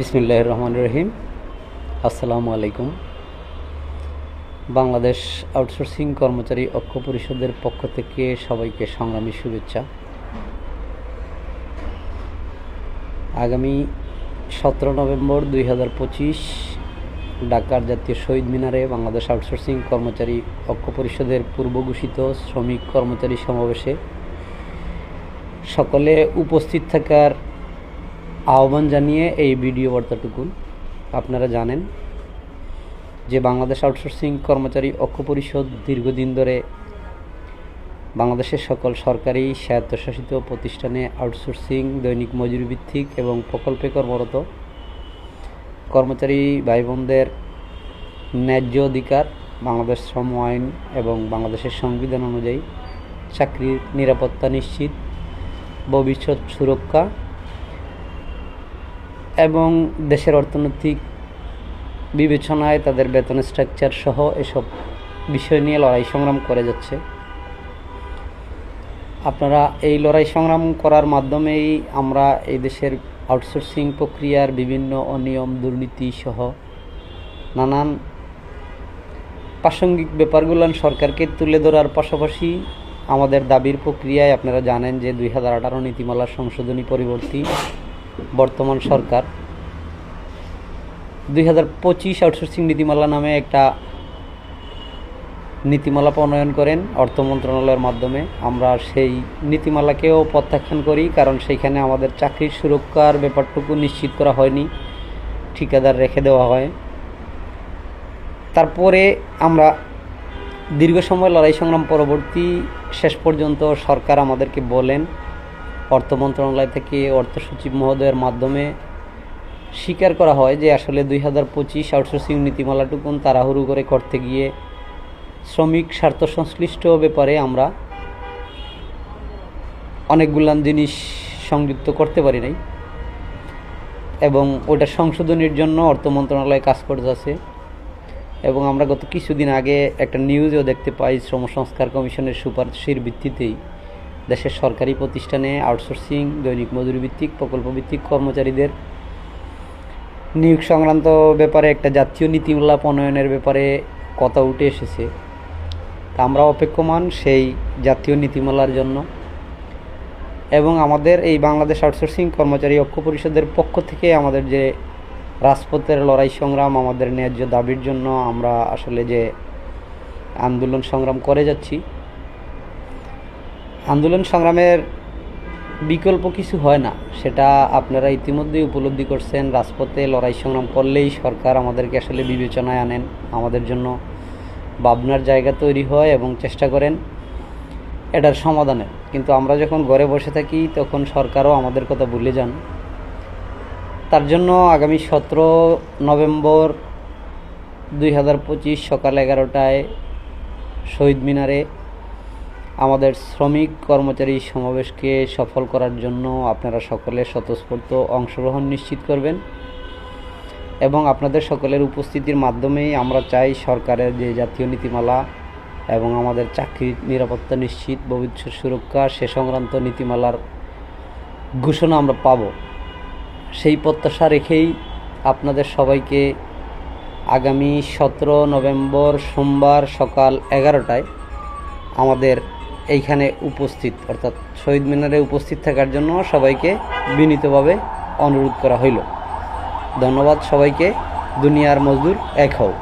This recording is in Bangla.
বিসমিল্লাহ রহমান রহিম। আসসালামু আলাইকুম। বাংলাদেশ আউটসোর্সিং কর্মচারী ঐক্য পরিষদের পক্ষ থেকে সবাইকে সংগ্রামী শুভেচ্ছা। আগামী সতেরো নভেম্বর দুই হাজার পঁচিশ ঢাকার জাতীয় শহীদ মিনারে বাংলাদেশ আউটসোর্সিং কর্মচারী ঐক্য পরিষদের পূর্ব ঘোষিত শ্রমিক কর্মচারী সমাবেশে সকলে উপস্থিত থাকার আহ্বান জানিয়ে এই ভিডিও বার্তাটুকু আপনারা জানেন যে বাংলাদেশ আউটসোর্সিং কর্মচারী ঐক্য পরিষদ দীর্ঘদিন ধরে বাংলাদেশের সকল সরকারি স্বায়ত্তশাসিত প্রতিষ্ঠানে আউটসোর্সিং, দৈনিক মজুরি ভিত্তিক এবং প্রকল্পে কর্মরত কর্মচারী ভাই বোনদের ন্যায্য অধিকার, বাংলাদেশ শ্রম আইন এবং বাংলাদেশের সংবিধান অনুযায়ী চাকরির নিরাপত্তা নিশ্চিত, ভবিষ্যৎ সুরক্ষা এবং দেশের অর্থনৈতিক বিবেচনায় তাদের বেতন স্ট্রাকচার সহ এসব বিষয় নিয়ে লড়াই সংগ্রাম করে যাচ্ছে। আপনারা এই লড়াই সংগ্রাম করার মাধ্যমেই আমরা এই দেশের আউটসোর্সিং প্রক্রিয়ার বিভিন্ন অনিয়ম, দুর্নীতি সহ নানান প্রাসঙ্গিক ব্যাপারগুলো সরকারকে তুলে ধরার পাশাপাশি আমাদের দাবির প্রক্রিয়ায় আপনারা জানেন যে দুই হাজার আঠারো নীতিমালার সংশোধনী পরিবর্তী বর্তমান সরকার। দুই হাজার পঁচিশ আউটসোর্সিং নীতিমালা নামে একটা নীতিমালা প্রণয়ন করেন অর্থ মন্ত্রণালয়ের মাধ্যমে। আমরা সেই নীতিমালাকেও প্রত্যাখ্যান করি, কারণ সেইখানে আমাদের চাকরির সুরক্ষার ব্যাপারটুকু নিশ্চিত করা হয়নি, ঠিকাদার রেখে দেওয়া হয়। তারপরে আমরা দীর্ঘ সময় লড়াই সংগ্রাম পরবর্তী শেষ পর্যন্ত সরকার আমাদেরকে বলেন অর্থ মন্ত্রণালয় থেকে অর্থ সচিব মহোদয়ের মাধ্যমে স্বীকার করা হয় যে আসলে দুই হাজার পঁচিশ আউটসোর্সিং নীতিমালাটুকুন তাড়াহুড়ো করে করতে গিয়ে শ্রমিক স্বার্থ সংশ্লিষ্ট ব্যাপারে আমরা অনেকগুলান জিনিস সংযুক্ত করতে পারি নাই এবং ওটা সংশোধনের জন্য অর্থ মন্ত্রণালয় কাজ করতেছে এবং আমরা গত কিছুদিন আগে একটা নিউজও দেখতে পাই শ্রম সংস্কার কমিশনের সুপারিশের ভিত্তিতেই। দেশের সরকারি প্রতিষ্ঠানে আউটসোর্সিং দৈনিক মজুরি ভিত্তিক প্রকল্প ভিত্তিক কর্মচারীদের নিয়োগ সংক্রান্ত ব্যাপারে একটা জাতীয় নীতিমালা প্রণয়নের ব্যাপারে কথা উঠে এসেছে। তা আমরা অপেক্ষমান সেই জাতীয় নীতিমালার জন্য। এবং আমাদের এই বাংলাদেশ আউটসোর্সিং কর্মচারী ঐক্য পরিষদের পক্ষ থেকে আমাদের যে রাজপথের লড়াই সংগ্রাম, আমাদের ন্যায্য দাবির জন্য আমরা আসলে যে আন্দোলন সংগ্রাম করে যাচ্ছি আন্দোলন সংগ্রামের বিকল্প কিছু হয় না। সেটা আপনারা ইতিমধ্যেই উপলব্ধি করছেন, রাজপথে লড়াই সংগ্রাম করলেই সরকার আমাদেরকে আসলে বিবেচনায় আনেন, আমাদের জন্য ভাবনার জায়গা তৈরি হয় এবং চেষ্টা করেন এটার সমাধানের। কিন্তু আমরা যখন ঘরে বসে থাকি, তখন সরকারও আমাদের কথা ভুলে যান। তার জন্য আগামী সতেরো নভেম্বর দুই হাজার পঁচিশ সকাল এগারোটায় শহীদ মিনারে আমাদের শ্রমিক কর্মচারী সমাবেশকে সফল করার জন্য আপনারা সকলে স্বতঃস্ফূর্ত অংশগ্রহণ নিশ্চিত করবেন এবং আপনাদের সকলের উপস্থিতির মাধ্যমেই আমরা চাই সরকারের যে জাতীয় নীতিমালা এবং আমাদের চাকরির নিরাপত্তা নিশ্চিত, ভবিষ্যৎ সুরক্ষা, সে সংক্রান্ত নীতিমালার ঘোষণা আমরা পাব। সেই প্রত্যাশা রেখেই আপনাদের সবাইকে আগামী সতেরো নভেম্বর সোমবার সকাল এগারোটায় আমাদের এইখানে উপস্থিত, অর্থাৎ শহীদ মিনারে উপস্থিত থাকার জন্য সবাইকে বিনীতভাবে অনুরোধ করা হইল। ধন্যবাদ সবাইকে, দুনিয়ার মজদুর এক হও।